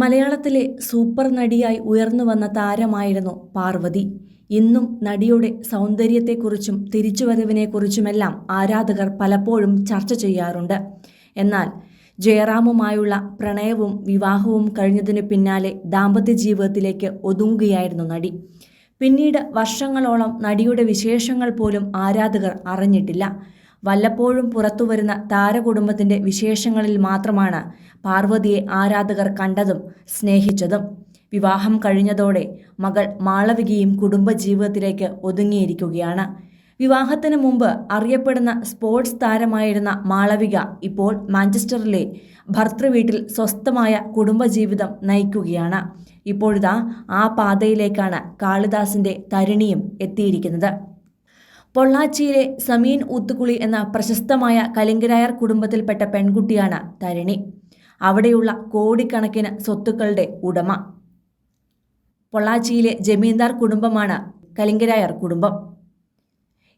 മലയാളത്തിലെ സൂപ്പർ നടിയായി ഉയർന്നു വന്ന താരമായിരുന്നു പാർവതി. ഇന്നും നടിയുടെ സൗന്ദര്യത്തെക്കുറിച്ചും തിരിച്ചുവരവിനെക്കുറിച്ചുമെല്ലാം ആരാധകർ പലപ്പോഴും ചർച്ച ചെയ്യാറുണ്ട്. എന്നാൽ ജയറാമുമായുള്ള പ്രണയവും വിവാഹവും കഴിഞ്ഞതിനു പിന്നാലെ ദാമ്പത്യ ജീവിതത്തിലേക്ക് ഒതുങ്ങുകയായിരുന്നു നടി. പിന്നീട് വർഷങ്ങളോളം നടിയുടെ വിശേഷങ്ങൾ പോലും ആരാധകർ അറിഞ്ഞിട്ടില്ല. വല്ലപ്പോഴും പുറത്തുവരുന്ന താരകുടുംബത്തിന്റെ വിശേഷങ്ങളിൽ മാത്രമാണ് പാർവതിയെ ആരാധകർ കണ്ടതും സ്നേഹിച്ചതും. വിവാഹം കഴിഞ്ഞതോടെ മകൾ മാളവികയും കുടുംബജീവിതത്തിലേക്ക് ഒതുങ്ങിയിരിക്കുകയാണ്. വിവാഹത്തിന് മുമ്പ് അറിയപ്പെടുന്ന സ്പോർട്സ് താരമായിരുന്ന മാളവിക ഇപ്പോൾ മാഞ്ചസ്റ്ററിലെ ഭർത്തൃവീട്ടിൽ സ്വസ്ഥമായ കുടുംബജീവിതം നയിക്കുകയാണ്. ഇപ്പോഴിതാ ആ പാതയിലേക്കാണ് കാളിദാസിന്റെ തരിണിയും എത്തിയിരിക്കുന്നത്. പൊള്ളാച്ചിയിലെ സമീൻ ഊത്തുകുളി എന്ന പ്രശസ്തമായ കലിംഗരായർ കുടുംബത്തിൽപ്പെട്ട പെൺകുട്ടിയാണ് തരിണി. അവിടെയുള്ള കോടിക്കണക്കിന് സ്വത്തുക്കളുടെ ഉടമ. പൊള്ളാച്ചിയിലെ ജമീന്ദാർ കുടുംബമാണ് കലിംഗരായർ കുടുംബം.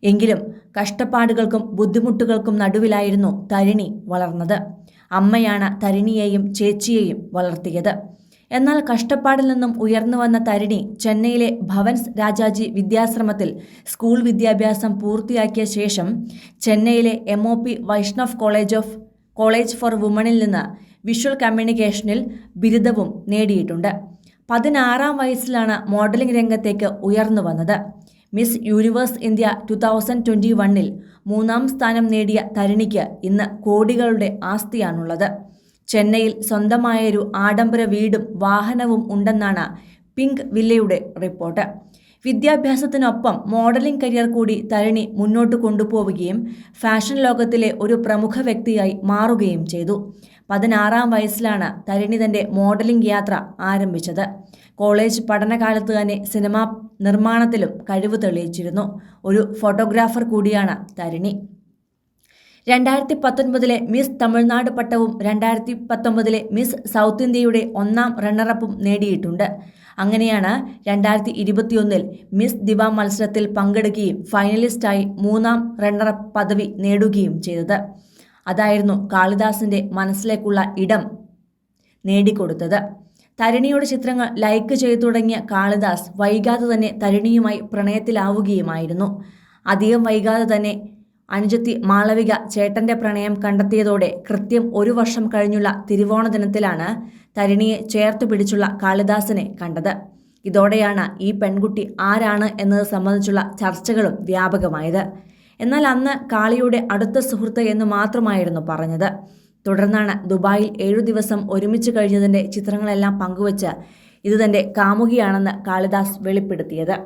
എങ്കിലും കഷ്ടപ്പാടുകൾക്കും ബുദ്ധിമുട്ടുകൾക്കും നടുവിലായിരുന്നു തരിണി വളർന്നത്. അമ്മയാണ് തരിണിയെയും ചേച്ചിയെയും വളർത്തിയത്. എന്നാൽ കഷ്ടപ്പാടിൽ നിന്നും ഉയർന്നു വന്ന തരിണി ചെന്നൈയിലെ ഭവൻസ് രാജാജി വിദ്യാശ്രമത്തിൽ സ്കൂൾ വിദ്യാഭ്യാസം പൂർത്തിയാക്കിയ ശേഷം ചെന്നൈയിലെ M O P Vaishnav college of college for വുമണിൽ നിന്ന് വിഷ്വൽ കമ്മ്യൂണിക്കേഷനിൽ ബിരുദവും നേടിയിട്ടുണ്ട്. പതിനാറാം വയസ്സിലാണ് മോഡലിംഗ് രംഗത്തേക്ക് ഉയർന്നു വന്നത്. Miss Universe India two thousand twenty വണ്ണിൽ മൂന്നാം സ്ഥാനം നേടിയ തരിണിക്ക് ഇന്ന് കോടികളുടെ ആസ്തിയാണുള്ളത്. ചെന്നൈയിൽ സ്വന്തമായൊരു ആഡംബര വീടും വാഹനവും ഉണ്ടെന്നാണ് പിങ്ക് വില്ലയുടെ റിപ്പോർട്ട്. വിദ്യാഭ്യാസത്തിനൊപ്പം മോഡലിംഗ് കരിയർ കൂടി തരിണി മുന്നോട്ട് കൊണ്ടുപോവുകയും ഫാഷൻ ലോകത്തിലെ ഒരു പ്രമുഖ വ്യക്തിയായി മാറുകയും ചെയ്തു. പതിനാറാം വയസ്സിലാണ് തരിണി തന്റെ മോഡലിംഗ് യാത്ര ആരംഭിച്ചത്. കോളേജ് പഠനകാലത്ത് തന്നെ സിനിമാ നിർമ്മാണത്തിലും കഴിവ് തെളിയിച്ചിരുന്നു. ഒരു ഫോട്ടോഗ്രാഫർ കൂടിയാണ് തരുണി. രണ്ടായിരത്തി പത്തൊൻപതിലെ മിസ് തമിഴ്നാട് പട്ടവും രണ്ടായിരത്തി പത്തൊമ്പതിലെ മിസ് സൗത്ത് ഇന്ത്യയുടെ ഒന്നാം റണ്ണറപ്പും നേടിയിട്ടുണ്ട്. അങ്ങനെയാണ് രണ്ടായിരത്തി ഇരുപത്തിയൊന്നിൽ മിസ് ദിവ മത്സരത്തിൽ പങ്കെടുക്കുകയും ഫൈനലിസ്റ്റായി മൂന്നാം റണ്ണറപ്പ് പദവി നേടുകയും ചെയ്തത്. അതായിരുന്നു കാളിദാസിന്റെ മനസ്സിലേക്കുള്ള ഇടം നേടിക്കൊടുത്തത്. തരിണിയുടെ ചിത്രങ്ങൾ ലൈക്ക് ചെയ്തു തുടങ്ങിയ കാളിദാസ് വൈകാതെ തന്നെ തരിണിയുമായി പ്രണയത്തിലാവുകയുമായിരുന്നു. അധികം വൈകാതെ തന്നെ അനുജത്തി മാളവിക ചേട്ടന്റെ പ്രണയം കണ്ടെത്തിയതോടെ കൃത്യം ഒരു വർഷം കഴിഞ്ഞുള്ള തിരുവോണ ദിനത്തിലാണ് തരിണിയെ ചേർത്തു പിടിച്ചുള്ള കാളിദാസനെ കണ്ടത്. ഇതോടെയാണ് ഈ പെൺകുട്ടി ആരാണ് എന്നത് സംബന്ധിച്ചുള്ള ചർച്ചകളും വ്യാപകമായത്. എന്നാൽ അന്ന് കാളിയുടെ അടുത്ത സുഹൃത്ത് എന്ന് മാത്രമായിരുന്നു പറഞ്ഞത്. തുടർന്നാണ് ദുബായിൽ ഏഴു ദിവസം ഒരുമിച്ച് കഴിഞ്ഞതിന്റെ ചിത്രങ്ങളെല്ലാം പങ്കുവച്ച് ഇത് തന്റെ കാമുകിയാണെന്ന് കാളിദാസ് വെളിപ്പെടുത്തിയത്.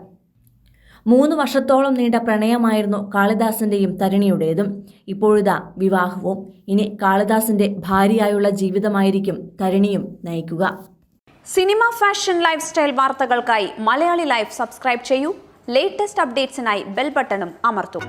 മൂന്ന് വർഷത്തോളം നീണ്ട പ്രണയമായിരുന്നു കാളിദാസന്റെയും തരുണിയുടേതും. ഇപ്പോഴിതാ വിവാഹവും. ഇനി കാളിദാസിന്റെ ഭാര്യയായുള്ള ജീവിതമായിരിക്കും തരുണിയും നയിക്കുക. സിനിമ ഫാഷൻ ലൈഫ് സ്റ്റൈൽ വാർത്തകൾക്കായി മലയാളി ലൈഫ് സബ്സ്ക്രൈബ് ചെയ്യൂ. ലേറ്റസ്റ്റ് അപ്ഡേറ്റ്സിനായി ബെൽ ബട്ടണും അമർത്തും.